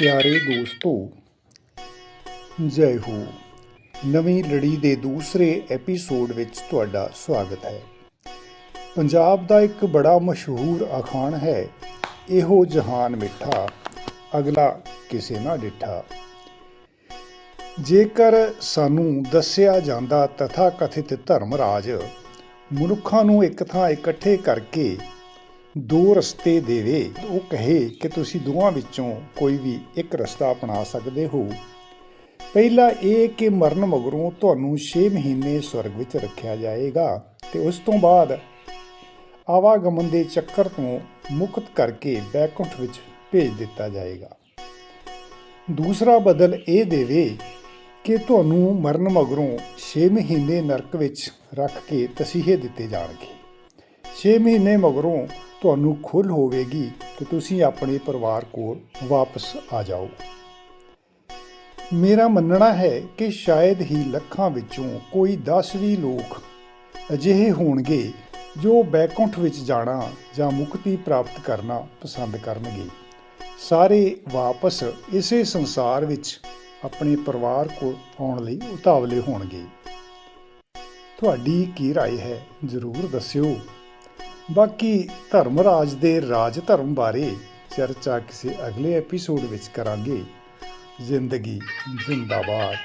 ਪਿਆਰੇ ਦੋਸਤੋ, ਜੈ ਹੋ। ਨਵੀਂ ਲੜੀ ਦੇ ਦੂਸਰੇ ਐਪੀਸੋਡ ਵਿੱਚ ਤੁਹਾਡਾ ਸਵਾਗਤ ਹੈ। ਪੰਜਾਬ ਦਾ ਇੱਕ ਬੜਾ ਮਸ਼ਹੂਰ ਅਖਾਣ ਹੈ, ਇਹੋ ਜਹਾਨ ਮਿੱਠਾ, ਅਗਲਾ ਕਿਸੇ ਨਾ ਡਿੱਠਾ। ਜੇਕਰ ਸਾਨੂੰ ਦੱਸਿਆ ਜਾਂਦਾ ਤਥਾ ਕਥਿਤ ਧਰਮ ਰਾਜ, ਮਨੁੱਖਾਂ ਨੂੰ ਇੱਕ ਥਾਂ ਇਕੱਠੇ ਕਰਕੇ ਦੋ ਰਸਤੇ ਦੇਵੇ। ਉਹ ਕਹੇ ਕਿ ਤੁਸੀਂ ਦੋਵਾਂ ਵਿੱਚੋਂ ਕੋਈ ਵੀ ਇੱਕ ਰਸਤਾ ਅਪਣਾ ਸਕਦੇ ਹੋ। ਪਹਿਲਾ ਇਹ ਕਿ ਮਰਨ ਮਗਰੋਂ ਤੁਹਾਨੂੰ 6 ਮਹੀਨੇ ਸਵਰਗ ਵਿੱਚ ਰੱਖਿਆ ਜਾਏਗਾ ਤੇ ਉਸ ਤੋਂ ਬਾਅਦ ਆਵਾਗਮਨ ਦੇ ਚੱਕਰ ਤੋਂ ਮੁਕਤ ਕਰਕੇ ਬੈਕੁੰਠ ਵਿੱਚ ਭੇਜ ਦਿੱਤਾ ਜਾਏਗਾ। ਦੂਸਰਾ ਬਦਲ ਇਹ ਦੇਵੇ ਕਿ ਤੁਹਾਨੂੰ ਮਰਨ ਮਗਰੋਂ 6 ਮਹੀਨੇ ਨਰਕ ਵਿੱਚ ਰੱਖ ਕੇ ਤਸੀਹੇ ਦਿੱਤੇ ਜਾਣਗੇ। 6 ਮਹੀਨੇ ਮਗਰੋਂ ਤੁਹਾਨੂੰ ਖੁੱਲ ਹੋਵੇਗੀ ਕਿ ਤੁਸੀਂ ਆਪਣੇ ਪਰਿਵਾਰ ਕੋਲ ਵਾਪਸ ਆ ਜਾਓ ਮੇਰਾ ਮੰਨਣਾ ਹੈ ਕਿ ਸ਼ਾਇਦ ਹੀ ਲੱਖਾਂ ਵਿੱਚੋਂ ਕੋਈ 10 ਵੀਹ ਲੋਕ ਅਜਿਹੇ ਹੋਣਗੇ ਜੋ ਬੈਕੁੰਠ ਵਿੱਚ ਜਾਣਾ ਜਾਂ ਮੁਕਤੀ ਪ੍ਰਾਪਤ ਕਰਨਾ ਪਸੰਦ ਕਰਨਗੇ ਸਾਰੇ ਵਾਪਸ ਇਸੇ ਸੰਸਾਰ ਵਿੱਚ ਆਪਣੇ ਪਰਿਵਾਰ ਕੋਲ ਆਉਣ ਲਈ ਉਤਾਵਲੇ ਹੋਣਗੇ ਤੁਹਾਡੀ ਕੀ رائے ਹੈ ਜ਼ਰੂਰ ਦੱਸਿਓ ਬਾਕੀ ਧਰਮ ਰਾਜ ਦੇ ਰਾਜ ਧਰਮ ਬਾਰੇ ਚਰਚਾ ਕਿਸੇ ਅਗਲੇ ਐਪੀਸੋਡ ਵਿੱਚ ਕਰਾਂਗੇ। ਜ਼ਿੰਦਗੀ ਜ਼ਿੰਦਾਬਾਦ।